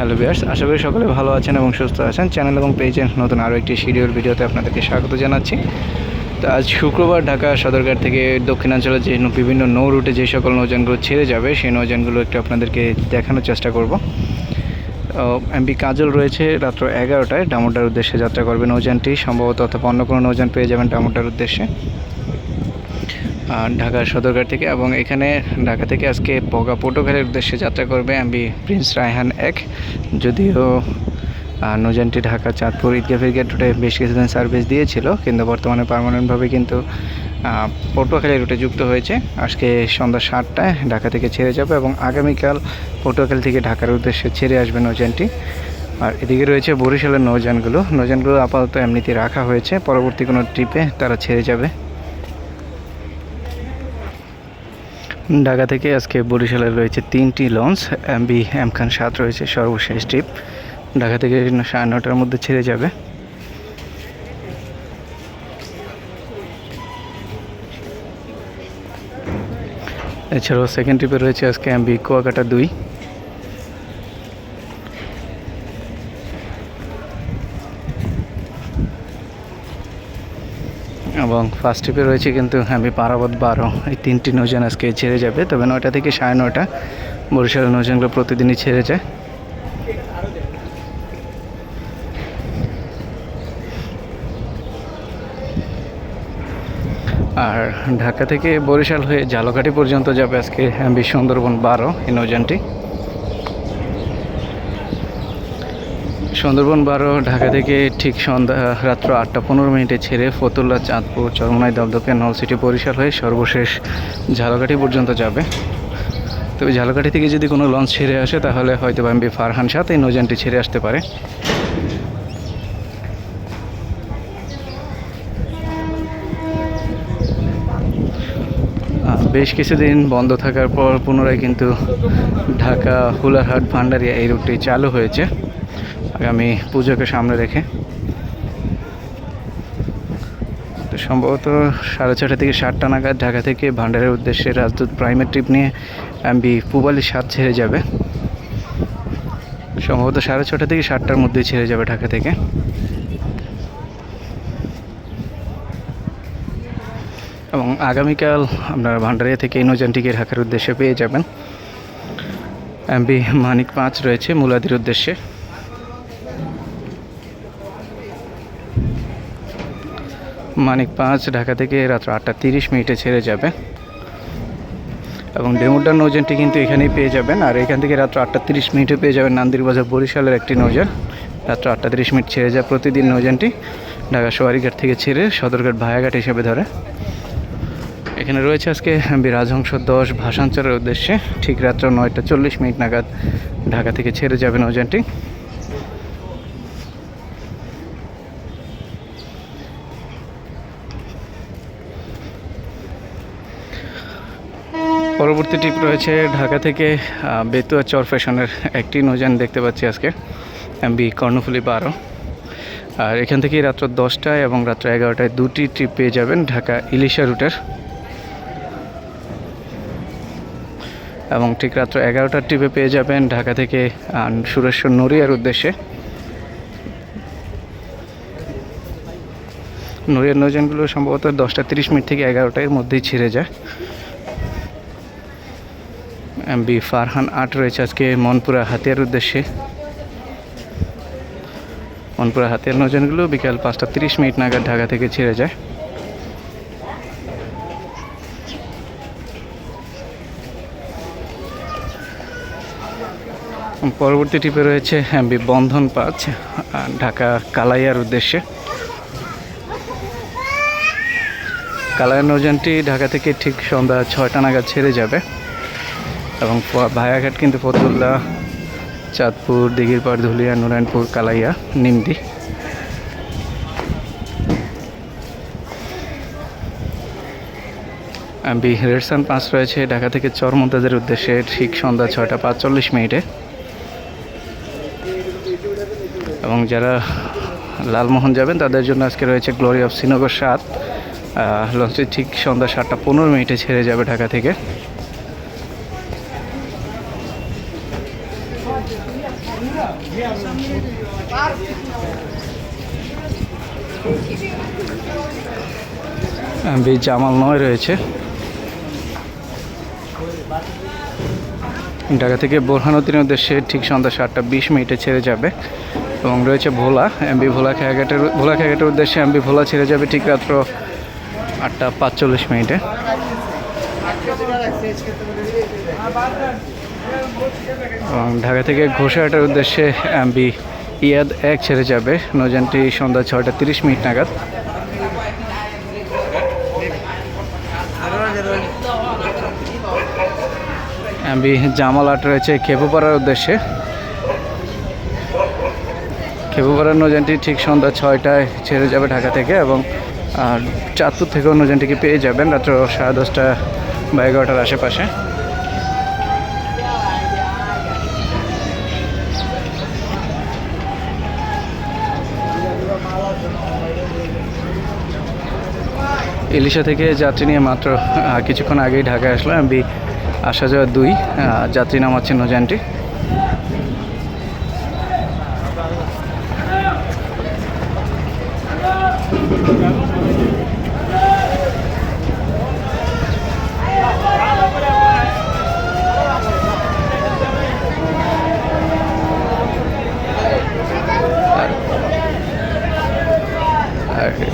Hello বিয়ার্স আশা করি সকলে ভালো আছেন এবং সুস্থ আছেন। চ্যানেল এবং পেজে নতুন আরও একটি শিডিউল ভিডিওতে আপনাদেরকে স্বাগত জানাচ্ছি। তো আজ শুক্রবার ঢাকা সদরঘাট থেকে দক্ষিণাঞ্চলের যে বিভিন্ন নৌ রুটে যে সকল নৌযানগুলো ছেড়ে যাবে, সেই নৌযানগুলো একটু আপনাদেরকে দেখানোর চেষ্টা করব। এমপি কাজল রয়েছে রাত্র এগারোটায়। ডামোডার উদ্দেশ্যে যাত্রা করবে নৌযানটি। সম্ভবত অথবা অন্য কোনো নৌযান পেয়ে যাবেন ডামোডার উদ্দেশ্যে। ঢাকার সদরঘাট থেকে এবং এখানে ঢাকা থেকে আজকে পগা পটুখালের উদ্দেশ্যে যাত্রা করবে আমি প্রিন্স রায়হান এক। যদিও আহ, নৌযানটি ঢাকা চাঁদপুর ঈদগাহ ফিরগেট রুটে বেশ কিছুদিন সার্ভিস দিয়েছিল কিন্তু বর্তমানে পার্মানেন্টভাবে কিন্তু পটুয়াখালী রুটে যুক্ত হয়েছে। আজকে সন্ধ্যা সাতটায় ঢাকা থেকে ছেড়ে যাবে এবং আগামীকাল পটুয়াখালী থেকে ঢাকার উদ্দেশ্যে ছেড়ে আসবে নৌযানটি। আর এদিকে রয়েছে বরিশালের নৌযানগুলো। নৌযানগুলো আপাতত এমনিতে রাখা হয়েছে। পরবর্তী কোনো ট্রিপে তারা ছেড়ে যাবে। ঢাকা থেকে আজকে বরিশালে রয়েছে তিনটি লঞ্চ এমবি এম খান সাত রয়েছে সর্বশেষ ট্রিপ। ঢাকা থেকে সাড়ে নটার মধ্যে ছেড়ে যাবে। এছাড়াও সেকেন্ড ট্রিপে রয়েছে আজকে এমবি কুয়াকাটা দুই। এবং ফার্স্ট ট্রিপে রয়েছে কিন্তু আমি পারাবত বারো। এই তিনটি নৌযান আজকে ছেড়ে যাবে। তবে নয়টা থেকে সাড়ে নয়টা বরিশাল নৌযানগুলো প্রতিদিনই ছেড়ে যায়। আর ঢাকা থেকে বরিশাল হয়ে ঝালকাঠি পর্যন্ত যাবে আজকে এমবি সুন্দরবন বারো, এই নৌযানটি। সুন্দরবন বারো, ঢাকা থেকে ঠিক সন্ধ্যা, রাত্র আটটা পনেরো মিনিটে ছেড়ে ফতুল্লা, চাঁদপুর, চরমনাই দপদপে নলসিটি বরিশাল হয়ে সর্বশেষ ঝালকাঠি পর্যন্ত যাবে। তবে ঝালকাঠি থেকে যদি কোনো লঞ্চ ছেড়ে আসে, তাহলে হয়তো এমবি ফারহান সাথ এই নৌযানটি ছেড়ে আসতে পারে। বেশ কিছুদিন বন্ধ থাকার পর পুনরায় কিন্তু ঢাকা, হুলারহাট, ভান্ডারিয়া এই রুটটি চালু হয়েছে। আগামী পুজোকে সামনে রেখে তো সম্ভবত সাড়ে ছটা থেকে সাতটা নাগাদ ঢাকা থেকে ভান্ডারের উদ্দেশ্যে রাজদূত প্রাইমের ট্রিপ নিয়ে এমবি পুবালি সাত ছেড়ে যাবে। সম্ভবত সাড়ে ছটা থেকে সাতটার মধ্যেই ছেড়ে যাবে ঢাকা থেকে। এবং আগামীকাল আপনারা ভান্ডারিয়া থেকে এই ঢাকার উদ্দেশ্যে পেয়ে যাবেন। এমবি মানিক পাঁচ রয়েছে মুলাদির উদ্দেশ্যে। মানিক পাঁচ, ঢাকা থেকে রাত্র আটটা তিরিশ মিনিটে ছেড়ে যাবে। এবং ডেমোডার নৌযানটি কিন্তু এখানেই পেয়ে যাবেন। আর এখান থেকে রাত্র আটটা তিরিশ মিনিটে পেয়ে যাবেন নান্দির বাজার বরিশালের একটি নৌযান। রাত্র আটটা তিরিশ মিনিট ছেড়ে যায় প্রতিদিন নৌযানটি। ঢাকা সোয়ারিঘাট থেকে ছেড়ে সদরঘাট ভায়াঘাট হিসেবে ধরে। এখানে রয়েছে আজকে রাজহংস দশ ভাষাঞ্চলের উদ্দেশ্যে। ঠিক রাত্র নয়টা চল্লিশ মিনিট নাগাদ ঢাকা থেকে ছেড়ে যাবেন নৌযানটি। পরবর্তী টিপ রয়েছে ঢাকা থেকে বেতুয়া চর ফ্যাশনের একটি নৌযান দেখতে পাচ্ছি আজকে বি কর্ণফুলি বারো। আর এখান থেকে রাত্র দশটায় এবং রাত্র এগারোটায় দুটি ট্রিপ পেয়ে যাবেন ঢাকা ইলিশা রুটের এবং ঠিক রাত্র এগারোটার ট্রিপে পেয়ে যাবেন ঢাকা থেকে সুরেশ্বর নড়িয়ার উদ্দেশ্যে। নড়িয়ার নৌযানগুলো সম্ভবত দশটা তিরিশ মিনিট থেকে এগারোটার মধ্যেই ছেড়ে যায়। বি ফারহান আট রয়েছে আজকে মনপুরা হাতিয়ার উদ্দেশ্যে। মনপুরা হাতিয়ার নৌযানগুলো বিকাল পাঁচটা তিরিশ মিনিট নাগাদ ঢাকা থেকে ছেড়ে যায়। পরবর্তী টিপে রয়েছে এমবি বন্ধন পাঁচ, ঢাকা কালাইয়ার উদ্দেশ্যে। কালাইয়ার নৌযানটি ঢাকা থেকে ঠিক সন্ধ্যা ছয়টা নাগাদ ছেড়ে যাবে। এবং ভায়াঘাট কিন্তু ফতুল্লা, চাঁদপুর, দিঘিরপাড়, ধুলিয়া, নারায়ণপুর, কালাইয়া, নিমদি। রেডসান পাঁচ রয়েছে ঢাকা থেকে চরমন্তাজের উদ্দেশ্যে ঠিক সন্ধ্যা ছয়টা পাঁচচল্লিশ মিনিটে। এবং যারা লালমোহন যাবেন, তাদের জন্য আজকে রয়েছে গ্লোরি অফ শ্রীনগর সাত। লঞ্চটি ঠিক সন্ধ্যা সাতটা পনেরো মিনিটে ছেড়ে যাবে ঢাকা থেকে। এমবি জামাল নয় রয়েছে। ঢাকা থেকে বোরহানুদ্দিনের উদ্দেশ্যে ঠিক সন্ধ্যা সাতটা বিশ মিনিটে ছেড়ে যাবে এবং রয়েছে ভোলা। এমবি ভোলা খেয়াঘাটের ভোলা খেয়াঘাটের উদ্দেশ্যে এমবি ভোলা ছেড়ে যাবে ঠিক রাত্র আটটা পাঁচচল্লিশ মিনিটে। ঢাকা থেকে ঘোষাহাটের উদ্দেশ্যে এমবি ইয়াদ এক ছেড়ে যাবে। নৌযানটি সন্ধ্যা ছয়টা তিরিশ মিনিট নাগাদ। এমবি জামাল আট রয়েছে খেপুপাড়ার উদ্দেশ্যে। খেপুপাড়ার নৌযানটি ঠিক সন্ধ্যা ছয়টায় ছেড়ে যাবে ঢাকা থেকে এবং চাঁদপুর থেকেও নৌযানটিকে পেয়ে যাবেন রাত্র সাড়ে দশটা বা এগারোটার আশেপাশে। ইলিশা থেকে যাত্রী নিয়ে মাত্র কিছুক্ষণ আগেই ঢাকায় আসলাম। বি আসা যাওয়া দুই যাত্রী নামাচ্ছে নৌযানটি আর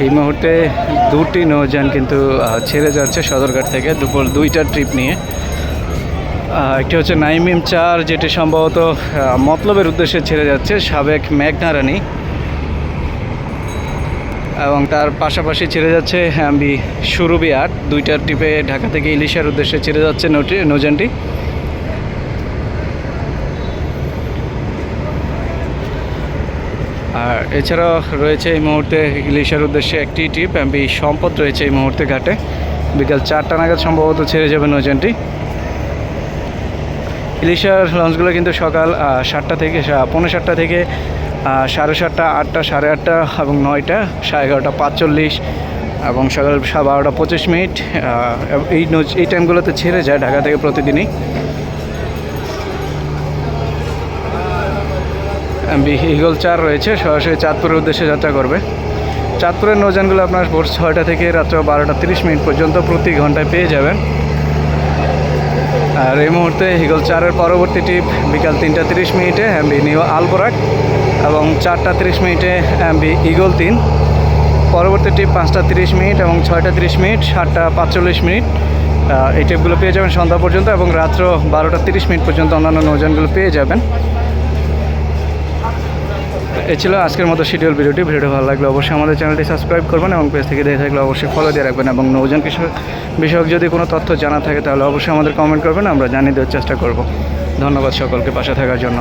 এই মুহূর্তে দুটি নৌযান কিন্তু ছেড়ে যাচ্ছে সদরঘাট থেকে দুপুর দুইটার ট্রিপ নিয়ে। একটি হচ্ছে নাইমিম চার, যেটি সম্ভবত মতলবের উদ্দেশ্যে ছেড়ে যাচ্ছে সাবেক মেঘনারানি এবং তার পাশাপাশি ছেড়ে যাচ্ছে আমি সুরবি আট। দুইটার ট্রিপে ঢাকা থেকে ইলিশার উদ্দেশ্যে ছেড়ে যাচ্ছে নৌটি নৌযানটি। আর এছাড়াও রয়েছে এই মুহূর্তে ইলিশার উদ্দেশ্যে একটি ট্রিপ এমবি সম্পদ রয়েছে এই মুহূর্তে ঘাটে। বিকাল চারটা নাগাদ সম্ভবত ছেড়ে যাবে নৌযানটি। ইলিশার লঞ্চগুলো কিন্তু সকাল সাতটা থেকে, সা- পৌনে সাতটা থেকে সাড়ে সাতটা, আটটা, সাড়ে আটটা এবং নয়টা, সাড়ে এগারোটা পাঁচচল্লিশ এবং সকাল বারোটা পঁচিশ মিনিট এই এই টাইমগুলোতে ছেড়ে যায় ঢাকা থেকে প্রতিদিনই। ইগল চার রয়েছে, সরাসরি চাঁদপুরের উদ্দেশ্যে যাত্রা করবে। চাঁদপুরের নৌযানগুলো আপনার ভোর ছয়টা থেকে রাত্র বারোটা তিরিশ মিনিট পর্যন্ত প্রতি ঘন্টায় পেয়ে যাবেন। আর এই মুহূর্তে হিগল চারের পরবর্তী টিপ বিকাল তিনটা তিরিশ মিনিটে এমবি নিউ আলবোরাক এবং চারটা তিরিশ মিনিটে এমবি ইগল তিন। পরবর্তী টিপ পাঁচটা তিরিশ মিনিট এবং ছয়টা তিরিশ মিনিট, সাতটা পাঁচচল্লিশ মিনিট। এই টিপগুলো পেয়ে যাবেন সন্ধ্যা পর্যন্ত এবং রাত্র বারোটা তিরিশ মিনিট পর্যন্ত অন্যান্য নৌযানগুলো পেয়ে যাবেন। এ ছিল আজকের মতো শিডিউল ভিডিওটি। ভিডিওটি ভালো লাগলে অবশ্যই আমাদের চ্যানেলটি সাবস্ক্রাইব করবেন এবং পেজ থেকে দেখে থাকলে অবশ্যই ফলো দিয়ে রাখবেন এবং নৌজন কৃষক বিষয়ক যদি কোনো তথ্য জানা থাকে তাহলে অবশ্যই আমাদের কমেন্ট করবেন, আমরা জানিয়ে দেওয়ার চেষ্টা করব। ধন্যবাদ সকলকে পাশে থাকার জন্য।